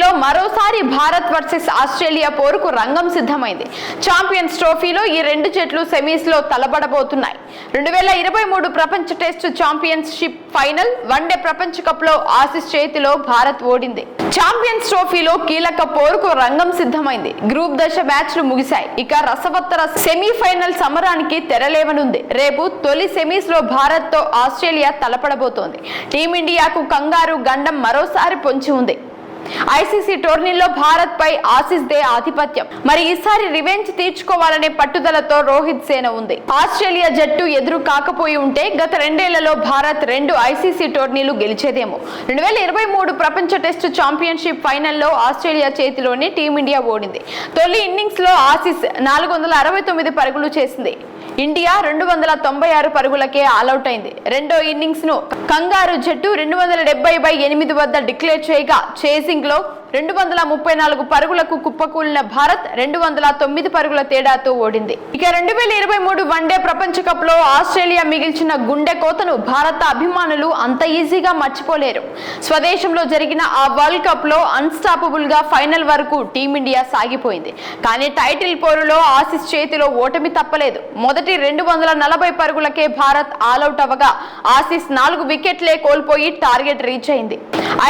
ట్రోఫీలో మరోసారి Bharat versus Australia పోరుకు రంగం సిద్ధమైంది. ఛాంపియన్స్ ట్రోఫీలో ఈ రెండు జట్లు సెమీస్లో తలబడబోతున్నాయి. రెండు వేల ఇరవై మూడు ప్రపంచ టెస్ట్ ఛాంపియన్షిప్ ఫైనల్ వన్డే ప్రపంచ కప్లో ఆసిస్ చేతిలో భారత్ ఓడింది. ఛాంపియన్స్ ట్రోఫీలో కీలక పోరుకు రంగం సిద్ధమైంది. గ్రూప్ దశ మ్యాచ్లు ముగిశాయి. ఇక రసవత్తర సెమీఫైనల్ సమరానికి తెరలేవనుంది. రేపు తొలి సెమీస్లో భారత్తో ఆస్ట్రేలియా తలపడబోతోంది. టీమిండియాకు కంగారు గండం మరోసారి పొంచి ఉంది. ఐసీసీ టోర్నీలో భారత్ పై ఆసిస్ దే ఆధిపత్యం. మరి ఈసారి రివెంజ్ తీర్చుకోవాలనే పట్టుదలతో రోహిత్ సేన ఉంది. ఆస్ట్రేలియా జట్టు ఎదురు కాకపోయి ఉంటే గత రెండేళ్ళలో భారత్ రెండు ఐసీసీ టోర్నీలు గెలిచేదేమో. రెండు వేల ఇరవై మూడు ప్రపంచ టెస్ట్ ఛాంపియన్షిప్ ఫైనల్లో ఆస్ట్రేలియా చేతిలోనే టీమిండియా ఓడింది. తొలి ఇన్నింగ్స్లో ఆసిస్ నాలుగు వందల అరవై తొమ్మిది పరుగులు చేసింది. ఇండియా రెండు వందల తొంభై ఆరు పరుగులకే ఆలౌట్ అయింది. రెండో ఇన్నింగ్స్ను కంగారు జట్టు రెండు వందల డెబ్బై బై ఎనిమిది వద్ద డిక్లేర్ చేయగా చేసింగ్లో రెండు వందల ముప్పై నాలుగు పరుగులకు కుప్పకూలిన భారత్ రెండు వందల తొమ్మిది పరుగుల తేడాతో ఓడింది. ఇక రెండు వేల ఇరవై మూడు వన్డే ప్రపంచ కప్లో ఆస్ట్రేలియా మిగిల్చిన గుండె కోతను భారత అభిమానులు అంత ఈజీగా మర్చిపోలేరు. స్వదేశంలో జరిగిన ఆ వరల్డ్ కప్లో అన్స్టాపబుల్గా ఫైనల్ వరకు టీమిండియా సాగిపోయింది. కానీ టైటిల్ పోరులో ఆసిస్ చేతిలో ఓటమి తప్పలేదు. మొదటి రెండు వందల నలభై పరుగులకే భారత్ ఆలౌట్ అవ్వగా ఆసిస్ నాలుగు వికెట్లే కోల్పోయి టార్గెట్ రీచ్ అయింది.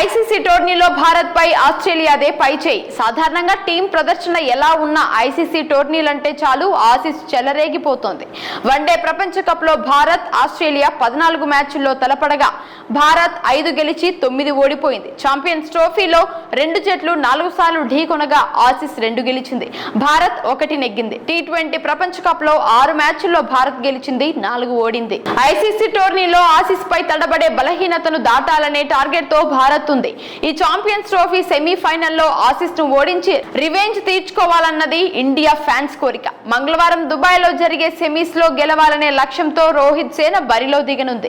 ఐసీసీ టోర్నీలో భారత్ పై ఆస్ట్రేలియాదే పై చేయి. సాధారణంగా టీం ప్రదర్శన ఎలా ఉన్నా ఐసీసీ టోర్నీలంటే చాలు ఆసిస్ చెలరేగిపోతోంది. వన్డే ప్రపంచ కప్లో భారత్ ఆస్ట్రేలియా పద్నాలుగు మ్యాచ్ల్లో తలపడగా భారత్ ఐదు గెలిచి తొమ్మిది ఓడిపోయింది. ఛాంపియన్స్ ట్రోఫీలో రెండు జట్లు నాలుగు సార్లు ఢీకొనగా ఆసిస్ రెండు గెలిచింది. భారత్ ఒకటి నెగ్గింది. టీ ట్వంటీ ప్రపంచ కప్లో ఆరు మ్యాచ్ల్లో భారత్ గెలిచింది నాలుగు ఓడింది. ఐసీసీ టోర్నీలో ఆసిస్ పై తడబడే బలహీనతను దాటాలనే టార్గెట్తో భారత్ ఉంది. ఈ ఛాంపియన్స్ ట్రోఫీ సెమీఫైనల్లో ఆసిస్ను ఓడించి రివెంజ్ తీర్చుకోవాలన్నది ఇండియా ఫ్యాన్స్ కోరిక. మంగళవారం దుబాయ్లో జరిగే సెమీస్లో గెలవాలనే లక్ష్యంతో రోహిత్ సేన బరిలో దిగనుంది.